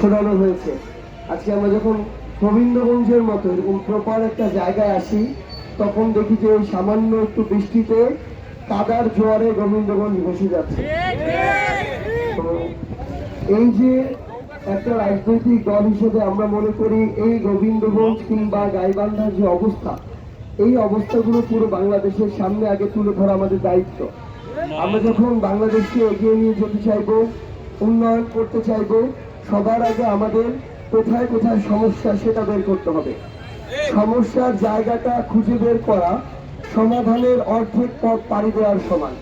সরানো হয়েছে। আজকে আমরা যখন গোবিন্দগঞ্জের মতো এরকম প্রপার একটা জায়গায় আসি, তখন দেখি যে ওই সামান্য একটু বৃষ্টিতে কাদার জোয়ারে গোবিন্দগঞ্জ বসে যাচ্ছে। এই যে একটা রাজনৈতিক দল হিসেবে আমরা মনে করি এই গোবিন্দগঞ্জ কিংবা গাইবান্ধার যে অবস্থা, এই অবস্থাগুলো পুরো বাংলাদেশের সামনে আগে তুলে ধরা আমাদের দায়িত্ব। আমরা যখন বাংলাদেশকে এগিয়ে নিয়ে যেতে চাইব, উন্নয়ন করতে চাইব সবার আগে আমাদের কোথায় কোথায় সমস্যা সেটা বের করতে হবে। সমস্যার জায়গাটা খুঁজে বের করা সমাধানের অর্ধেক পথ পাড়ি দেওয়ার সমান।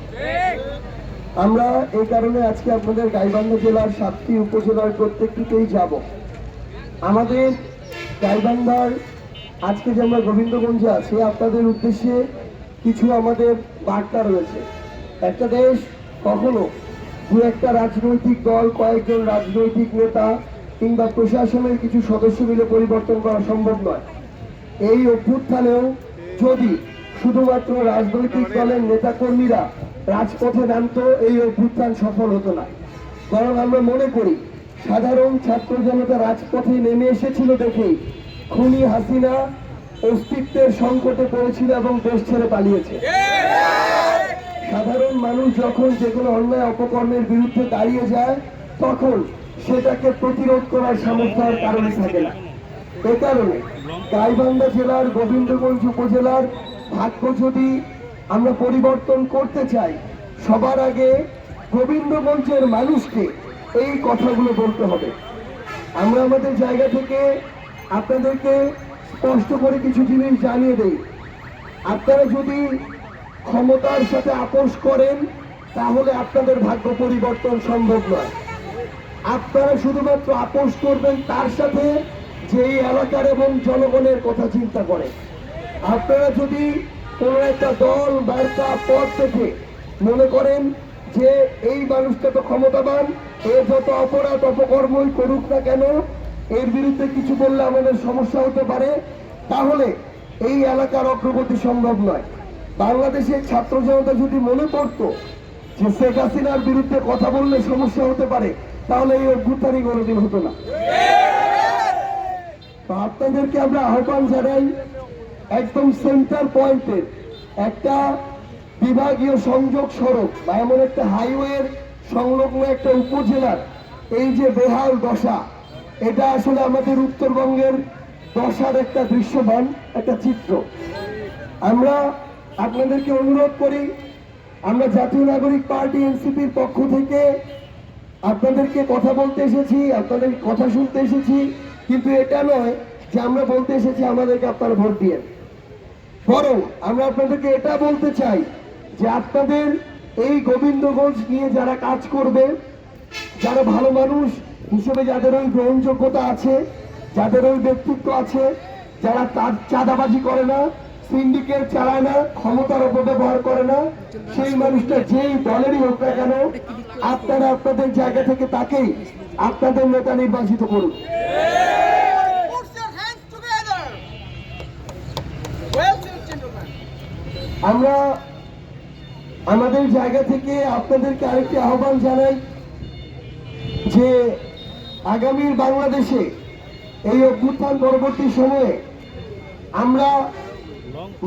আমরা এই কারণে আজকে আপনাদের গাইবান্ধা জেলার সাতটি উপজেলার প্রত্যেকটিতেই যাব। আমাদের গাইবান্ধার আজকে যে আমরা গোবিন্দগঞ্জে আছি, আপনাদের উদ্দেশ্যে কিছু আমাদের বার্তা রয়েছে। একটা দেশ কখনো দু একটা রাজনৈতিক দল, কয়েকজন রাজনৈতিক নেতা কিংবা প্রশাসনের কিছু সদস্য মিলে পরিবর্তন করা সম্ভব নয়। এই অভ্যুত্থানেও যদি শুধুমাত্র রাজনৈতিক দলের নেতাকর্মীরা রাজপথে নামতো, এই অভ্যুত্থান সফল হতো না। বরং আমরা মনে করি, সাধারণ ছাত্র জনতা রাজপথে নেমে এসেছিল দেখেই খুনি হাসিনা অস্তিত্বের সংকটে পড়েছিল এবং দেশ ছেড়ে পালিয়েছে। সাধারণ মানুষ যখন যে কোনো অন্যায় অপকর্মের বিরুদ্ধে দাঁড়িয়ে যায়, তখন সেটাকে প্রতিরোধ করার সামর্থ্য আর কারণে থাকে না। এ কারণে গাইবান্ধা জেলার গোবিন্দগঞ্জ উপজেলার ভাগ্য যদি আমরা পরিবর্তন করতে চাই। সবার আগে গোবিন্দগঞ্জের মানুষকে এই কথাগুলো বলতে হবে। আমরা আমাদের জায়গা থেকে আপনাদেরকে স্পষ্ট করে কিছু জিনিস জানিয়ে দেই। আপনারা যদি ক্ষমতার সাথে আপোষ করেন, তাহলে আপনাদের ভাগ্য পরিবর্তন সম্ভব নয়। আপনারা শুধুমাত্র আপোষ করবেন তার সাথে যে এই এলাকার এবং জনগণের কথা চিন্তা করে। আপনারা যদি কোনো একটা দল বার্তা পথ থেকে মনে করেন যে এই মানুষটা তো ক্ষমতাবান এর যত অপরাধ অপকর্মই করুক না কেন, এর বিরুদ্ধে কিছু বললে আমাদের সমস্যা হতে পারে, তাহলে এই এলাকার অগ্রগতি সম্ভব নয়। বাংলাদেশের ছাত্র জনতা যদি মনে করতো যে শেখ হাসিনার বিরুদ্ধে কথা বললে সমস্যা হতে পারে, তাহলে এই অভ্যুত্থানই কোনোদিন হতো না। তো আপনাদেরকে আমরা আহ্বান জানাই একদম সেন্টার পয়েন্টের একটা বিভাগীয় সংযোগ সড়ক বা এমন একটা হাইওয়ের সংলগ্ন একটা উপজেলার এই যে বেহাল দশা, এটা আসলে আমাদের উত্তরবঙ্গের দশার একটা দৃশ্যমান একটা চিত্র। আমরা আপনাদেরকে অনুরোধ করি, আমরা জাতীয় নাগরিক পার্টি এনসিপির পক্ষ থেকে আপনাদেরকে কথা বলতে এসেছি, আপনাদের কথা শুনতে এসেছি, কিন্তু এটা নয় যে আমরা বলতে এসেছি আমাদেরকে আপনারা ভোট দিয়ে। বরং আমরা আপনাদেরকে এটা বলতে চাই যে আপনাদের এই গোবিন্দগঞ্জ নিয়ে যারা কাজ করবে, যারা ভালো মানুষ হিসেবে যাদের ওই গ্রহণযোগ্যতা আছে, যাদের ওই ব্যক্তিত্ব আছে, যারা চাঁদাবাজি করে না সিন্ডিকেট চালায় না, ক্ষমতার অপব্যবহার করে না সেই মানুষটা যেই দলেরই হোক না কেন, আপনারা আপনাদের জায়গা থেকে তাকেই আপনাদের নেতা নির্বাচিত করুন. আমরা আমাদের জায়গা থেকে আপনাদেরকে আরেকটি আহ্বান জানাই যে আগামীর বাংলাদেশে এই অভ্যুত্থান পরবর্তী সময়ে আমরা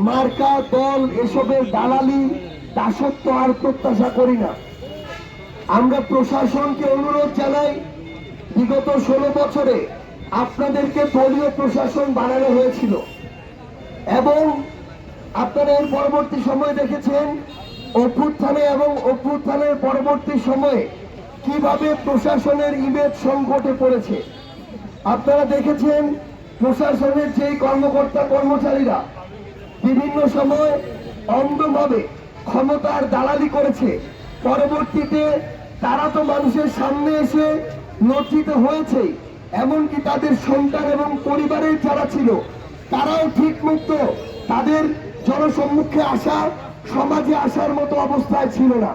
মার্কা, দল এসবের দালালি, দাসত্ব আর প্রত্যাশা করি না। আমরা প্রশাসনকে অনুরোধ জানাই, বিগত ষোলো বছরে আপনাদেরকে দলীয় প্রশাসন বানানো হয়েছিল। এবং আপনারা এর পরবর্তী সময় দেখেছেন, অভ্যুত্থানে এবং অভ্যুত্থানের পরবর্তী সময়ে কীভাবে প্রশাসনের ইমেজ সংকটে পড়েছে। আপনারা দেখেছেন, প্রশাসনের যেই কর্মকর্তা কর্মচারীরা বিভিন্ন সময় অন্ধভাবে ক্ষমতার দালালি করেছে। পরবর্তীতে তারা তো মানুষের সামনে এসে লজ্জিত হয়েছে। এমনকি তাদের সন্তান এবং পরিবারের যারা ছিল, তারাও ঠিক মতো তাদের জনসম্মুখে আসা, সমাজে আসার মতো অবস্থায় ছিল না।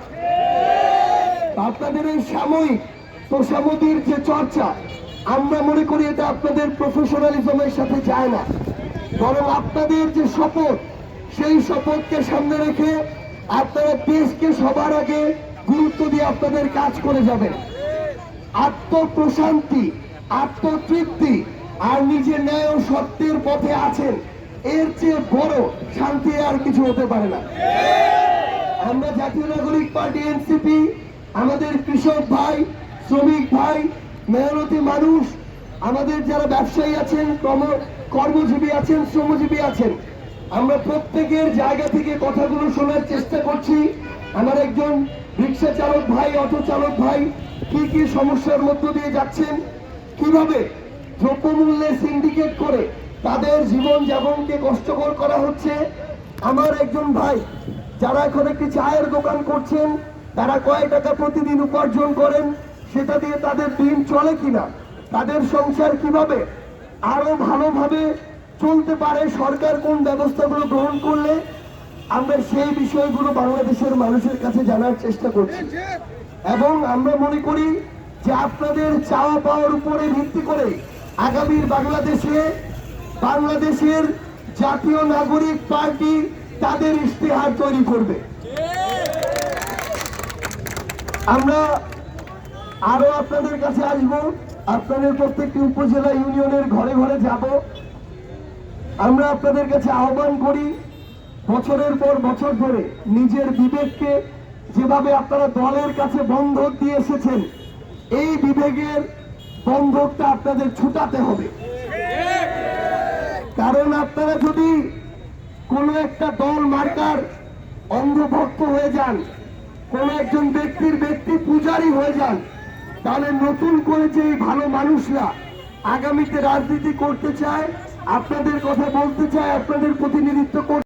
আপনাদের এই সাময়িক তোষামতির যে চর্চা, আমরা মনে করি এটা আপনাদের প্রফেশনালিজমের সাথে যায় না। বরং আপনাদের যে শপথ, সেই শপথকে সামনে রেখে আপনারা দেশকে সবার আগে গুরুত্ব দিয়ে আপনাদের কাজ করে যাবেন। আত্মপ্রশান্তি, আত্মতৃপ্তি আর নিজের ন্যায় ও সত্যের পথে আছেন, এর চেয়ে বড় শান্তি আর কিছু হতে পারে না। আমরা জাতীয় নাগরিক পার্টি, এনসিপি, আমাদের কৃষক ভাই, শ্রমিক ভাই, মেহনতি মানুষ, আমাদের যারা ব্যবসায়ী আছেন কর্মজীবী আছেন, শ্রমজীবী আছেন। আমরা প্রত্যেকের জায়গা থেকে কথাগুলো শোনার চেষ্টা করছি। আমার একজন রিক্সা চালক ভাই, অটো চালক ভাই, কি কি সমস্যার মধ্য দিয়ে যাচ্ছেন, কীভাবে দ্রব্যমূল্যে সিন্ডিকেট করে তাদের জীবন যাপনকে কষ্টকর করা হচ্ছে? আমার একজন ভাই, যারা এখন একটি চায়ের দোকান করছেন, তারা কয় টাকা প্রতিদিন উপার্জন করেন? সেটা দিয়ে তাদের দিন চলে কিনা? তাদের সংসার কীভাবে আরও ভালোভাবে চলতে পারে সরকার কোন ব্যবস্থাগুলো গ্রহণ করলে, আমরা সেই বিষয়গুলো বাংলাদেশের মানুষের কাছে জানার চেষ্টা করছি। এবং আমরা মনে করি যে আপনাদের চাওয়া পাওয়ার উপরে ভিত্তি করে আগামীর বাংলাদেশে বাংলাদেশের জাতীয় নাগরিক পার্টি তাদের ইশতেহার তৈরি করবে। আমরা আরও আপনাদের কাছে আসব। আপনাদের প্রত্যেকটি উপজেলা ইউনিয়নের ঘরে ঘরে যাব। আমরা আপনাদের কাছে আহ্বান করি, বছরের পর বছর ধরে নিজের বিবেককে যেভাবে আপনারা দলের কাছে বন্ধক দিয়ে এসেছেন, এই বিবেকের বন্ধকটা আপনাদের ছুটাতে হবে। কারণ আপনারা যদি কোনো একটা দল মার্কার অন্ধভক্ত হয়ে যান, কোন একজন ব্যক্তির ব্যক্তি পূজারী হয়ে যান তাহলে নতুন করে যে এই ভালো মানুষরা আগামীতে রাজনীতি করতে চায়, আপনাদের কথা বলতে চায়, আপনাদের প্রতিনিধিত্ব করতে